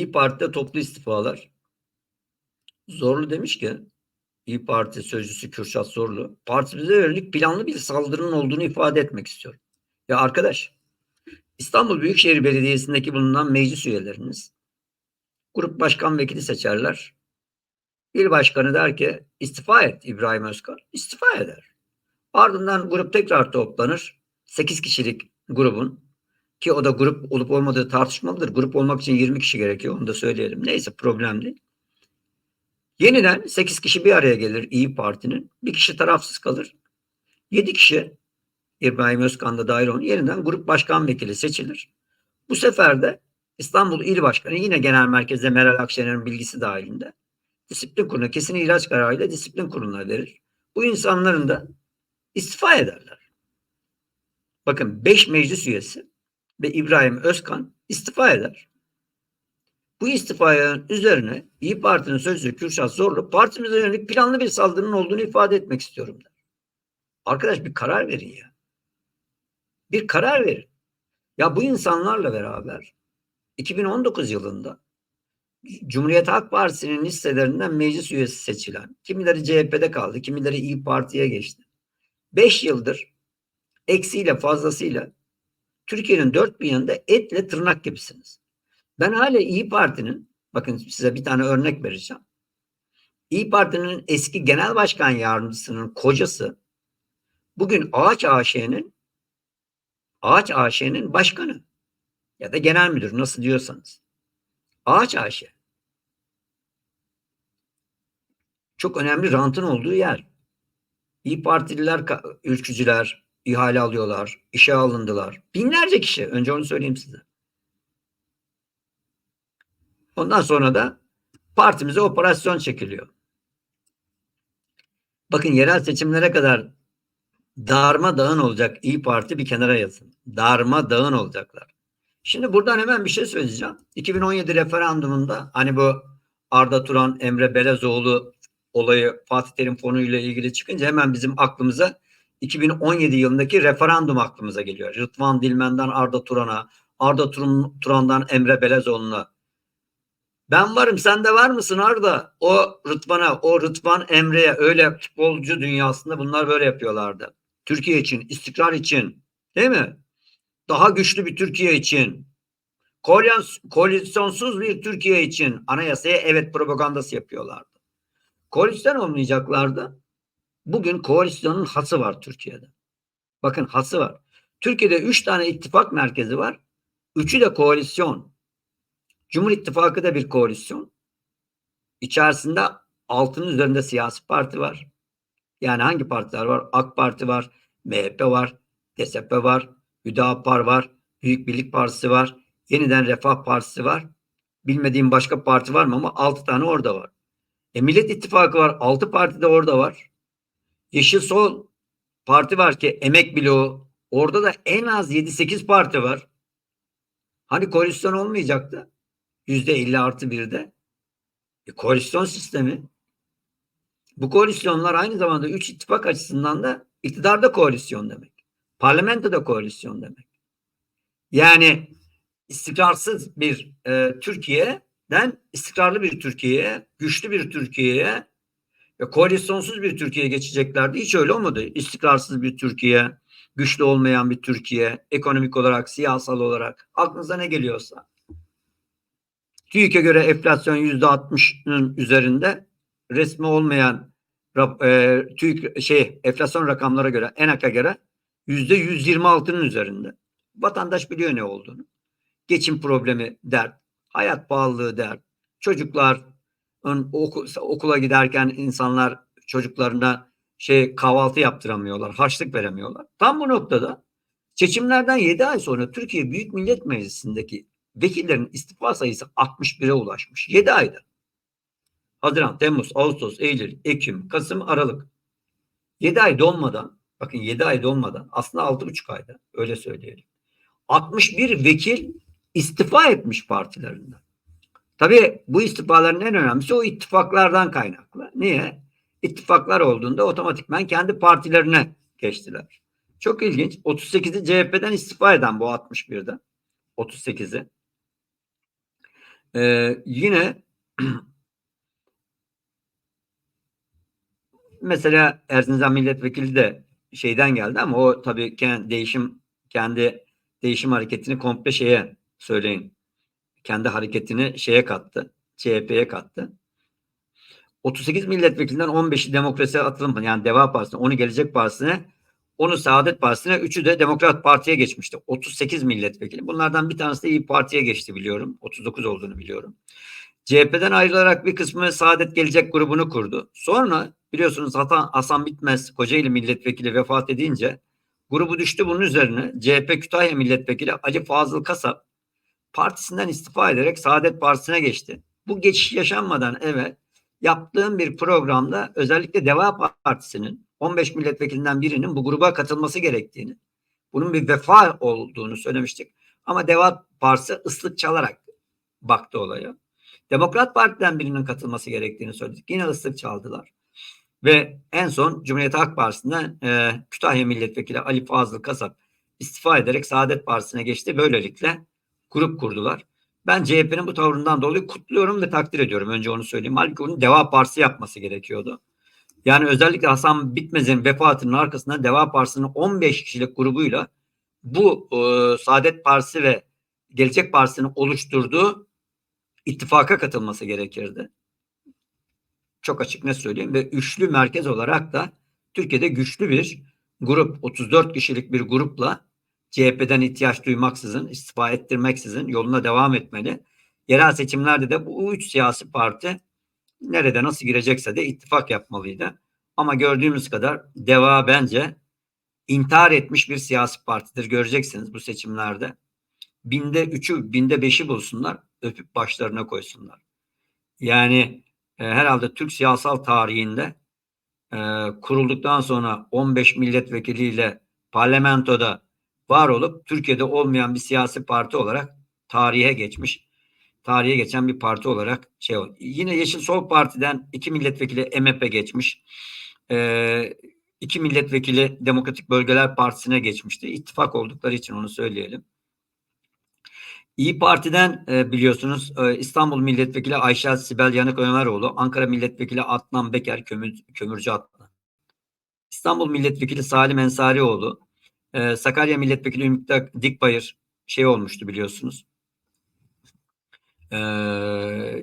İyi Parti'de toplu istifalar. Zorlu demiş ki İyi Parti sözcüsü Kürşat Zorlu partimize yönelik planlı bir saldırının olduğunu ifade etmek istiyorum. Ya arkadaş İstanbul Büyükşehir Belediyesi'ndeki bulunan meclis üyeleriniz grup başkan vekili seçerler. İl başkanı der ki istifa et İbrahim Özkan. istifa eder. Ardından grup tekrar toplanır. 8 kişilik grubun ki o da grup olup olmadığı tartışmalıdır. Grup olmak için 20 kişi gerekiyor. Onu da söyleyelim. Neyse problem değil. Yeniden 8 kişi bir araya gelir İyi Parti'nin. Bir kişi tarafsız kalır. 7 kişi İbrahim Özkan da dahil olun. Yeniden grup başkan vekili seçilir. Bu sefer de İstanbul İl Başkanı yine genel merkezde Meral Akşener'in bilgisi dahilinde disiplin kuruluna kesin ilaç kararıyla disiplin kuruluna verir. Bu insanların da istifa ederler. Bakın 5 meclis üyesi ve İbrahim Özkan istifa eder. Bu istifanın üzerine İyi Parti'nin sözcüsü Kürşat Zorlu partimize yönelik planlı bir saldırının olduğunu ifade etmek istiyorum der. Arkadaş bir karar verin ya. Bir karar verin. Ya bu insanlarla beraber 2019 yılında Cumhuriyet Halk Partisi'nin listelerinden meclis üyesi seçilen, kimileri CHP'de kaldı, kimileri İyi Parti'ye geçti. 5 yıldır eksiyle fazlasıyla Türkiye'nin dört bir yanında etle tırnak gibisiniz. Ben hala İyi Parti'nin, bakın size bir tane örnek vereceğim. İyi Parti'nin eski genel başkan yardımcısının kocası bugün Ağaç AŞ'nin Ağaç AŞ'nin başkanı ya da genel müdür nasıl diyorsanız. Ağaç AŞ. Çok önemli rantın olduğu yer. İyi Partililer, ülkücüler ihale alıyorlar, işe alındılar. Binlerce kişi. Önce onu söyleyeyim size. Ondan sonra da partimize operasyon çekiliyor. Bakın yerel seçimlere kadar darma dağın olacak İyi Parti bir kenara yazın. Darma dağın olacaklar. Şimdi buradan hemen bir şey söyleyeceğim. 2017 referandumunda hani bu Arda Turan, Emre Belezoğlu olayı Fatih Terim Fonu ile ilgili çıkınca hemen bizim aklımıza 2017 yılındaki referandum aklımıza geliyor. Rıdvan Dilmen'den Arda Turan'a, Arda Turan'dan Emre Belezoğlu'na. Ben varım sen de var mısın Arda? O Rıdvan'a, o Rıdvan Emre'ye öyle futbolcu dünyasında bunlar böyle yapıyorlardı. Türkiye için, istikrar için değil mi? Daha güçlü bir Türkiye için, koalisyonsuz bir Türkiye için anayasaya evet propagandası yapıyorlardı. Koalisyon olmayacaklardı. Bugün koalisyonun hası var Türkiye'de. Bakın hası var. Türkiye'de üç tane ittifak merkezi var. Üçü de koalisyon. Cumhur İttifakı da bir koalisyon. İçerisinde altının üzerinde siyasi parti var. Yani hangi partiler var? AK Parti var, MHP var, DSP var, Hüdapar var, Büyük Birlik Partisi var, Yeniden Refah Partisi var. Bilmediğim başka parti var mı ama altı tane orada var. E Millet İttifakı var, altı parti de orada var. Yeşil Sol parti var ki emek bloğu. Orada da en az 7-8 parti var. Hani koalisyon olmayacaktı? Yüzde 50 artı birde. E, koalisyon sistemi. Bu koalisyonlar aynı zamanda üç ittifak açısından da iktidarda koalisyon demek. Parlamentoda koalisyon demek. Yani istikrarsız bir e, Türkiye'den istikrarlı bir Türkiye'ye, güçlü bir Türkiye'ye ve koalisyonsuz bir Türkiye'ye geçeceklerdi. Hiç öyle olmadı. İstikrarsız bir Türkiye, güçlü olmayan bir Türkiye, ekonomik olarak, siyasal olarak aklınıza ne geliyorsa. TÜİK'e göre enflasyon yüzde 60'ın üzerinde resmi olmayan e, TÜİK şey enflasyon rakamlara göre ENAK'a göre yüzde 126'nın üzerinde. Vatandaş biliyor ne olduğunu. Geçim problemi dert, hayat pahalılığı dert, çocuklar okula giderken insanlar çocuklarına şey kahvaltı yaptıramıyorlar, harçlık veremiyorlar. Tam bu noktada seçimlerden 7 ay sonra Türkiye Büyük Millet Meclisi'ndeki vekillerin istifa sayısı 61'e ulaşmış. 7 ayda. Haziran, Temmuz, Ağustos, Eylül, Ekim, Kasım, Aralık. 7 ay dolmadan, bakın 7 ay dolmadan aslında 6,5 ayda öyle söyleyelim. 61 vekil istifa etmiş partilerinden. Tabii bu istifaların en önemlisi o ittifaklardan kaynaklı. Niye? İttifaklar olduğunda otomatikman kendi partilerine geçtiler. Çok ilginç. 38'i CHP'den istifa eden bu 61'de. 38'i. Ee, yine mesela Erzincan milletvekili de şeyden geldi ama o tabii kendi değişim kendi değişim hareketini komple şeye söyleyin. Kendi hareketini şeye kattı. CHP'ye kattı. 38 milletvekilinden 15'i demokrasiye atılım yani Deva Partisi'ne, onu Gelecek Partisi'ne, onu Saadet Partisi'ne, üçü de Demokrat Parti'ye geçmişti. 38 milletvekili. Bunlardan bir tanesi de İyi Parti'ye geçti biliyorum. 39 olduğunu biliyorum. CHP'den ayrılarak bir kısmı Saadet Gelecek grubunu kurdu. Sonra biliyorsunuz Hasan Bitmez Kocaeli milletvekili vefat edince grubu düştü bunun üzerine. CHP Kütahya milletvekili Ali Fazıl Kasap partisinden istifa ederek Saadet Partisi'ne geçti. Bu geçiş yaşanmadan eve yaptığım bir programda özellikle Deva Partisi'nin 15 milletvekilinden birinin bu gruba katılması gerektiğini, bunun bir vefa olduğunu söylemiştik. Ama Deva Partisi ıslık çalarak baktı olaya. Demokrat Parti'den birinin katılması gerektiğini söyledik. Yine ıslık çaldılar. Ve en son Cumhuriyet Halk Partisi'nden e, Kütahya Milletvekili Ali Fazıl Kasap istifa ederek Saadet Partisi'ne geçti. Böylelikle grup kurdular. Ben CHP'nin bu tavrından dolayı kutluyorum ve takdir ediyorum. Önce onu söyleyeyim. Halbuki onun Deva Partisi yapması gerekiyordu. Yani özellikle Hasan Bitmez'in vefatının arkasında Deva Partisi'nin 15 kişilik grubuyla bu e, Saadet Partisi ve Gelecek Partisi'nin oluşturduğu ittifaka katılması gerekirdi. Çok açık ne söyleyeyim ve üçlü merkez olarak da Türkiye'de güçlü bir grup 34 kişilik bir grupla CHP'den ihtiyaç duymaksızın, istifa ettirmeksizin yoluna devam etmeli. Yerel seçimlerde de bu üç siyasi parti nerede nasıl girecekse de ittifak yapmalıydı. Ama gördüğümüz kadar DEVA bence intihar etmiş bir siyasi partidir. Göreceksiniz bu seçimlerde. Binde üçü, binde beşi bulsunlar, öpüp başlarına koysunlar. Yani e, herhalde Türk siyasal tarihinde e, kurulduktan sonra 15 milletvekiliyle parlamentoda var olup Türkiye'de olmayan bir siyasi parti olarak tarihe geçmiş. Tarihe geçen bir parti olarak şey oldu. Yine Yeşil Sol Parti'den iki milletvekili MHP geçmiş. Ee, iki milletvekili Demokratik Bölgeler Partisi'ne geçmişti. İttifak oldukları için onu söyleyelim. İyi Parti'den e, biliyorsunuz e, İstanbul Milletvekili Ayşe Sibel Yanık Ömeroğlu, Ankara Milletvekili Adnan Beker Kömür, Kömürcü Adnan. İstanbul Milletvekili Salim Ensarioğlu, e, Sakarya Milletvekili Ümit Dikbayır şey olmuştu biliyorsunuz. E,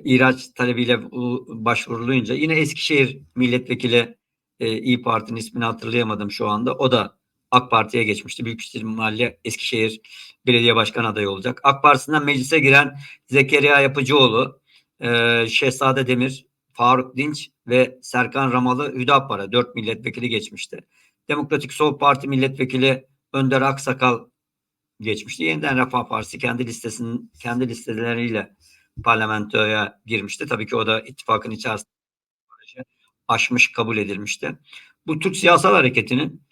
ihraç talebiyle başvurulunca yine Eskişehir Milletvekili e, İyi Parti'nin ismini hatırlayamadım şu anda. O da AK Parti'ye geçmişti. Büyük ihtimalle Eskişehir Belediye Başkan adayı olacak. AK Partisi'nden meclise giren Zekeriya Yapıcıoğlu, e, Şehzade Demir, Faruk Dinç ve Serkan Ramalı Hüdapar'a dört milletvekili geçmişti. Demokratik Sol Parti milletvekili Önder Aksakal geçmişti. Yeniden Refah Partisi kendi listesinin kendi listeleriyle parlamentoya girmişti. Tabii ki o da ittifakın içerisinde aşmış kabul edilmişti. Bu Türk siyasal hareketinin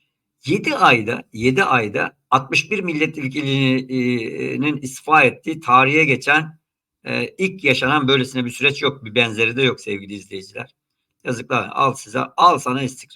7 ayda 7 ayda 61 milletvekilinin istifa ettiği tarihe geçen e, ilk yaşanan böylesine bir süreç yok. Bir benzeri de yok sevgili izleyiciler. Yazıklar. Al size al sana istikrar.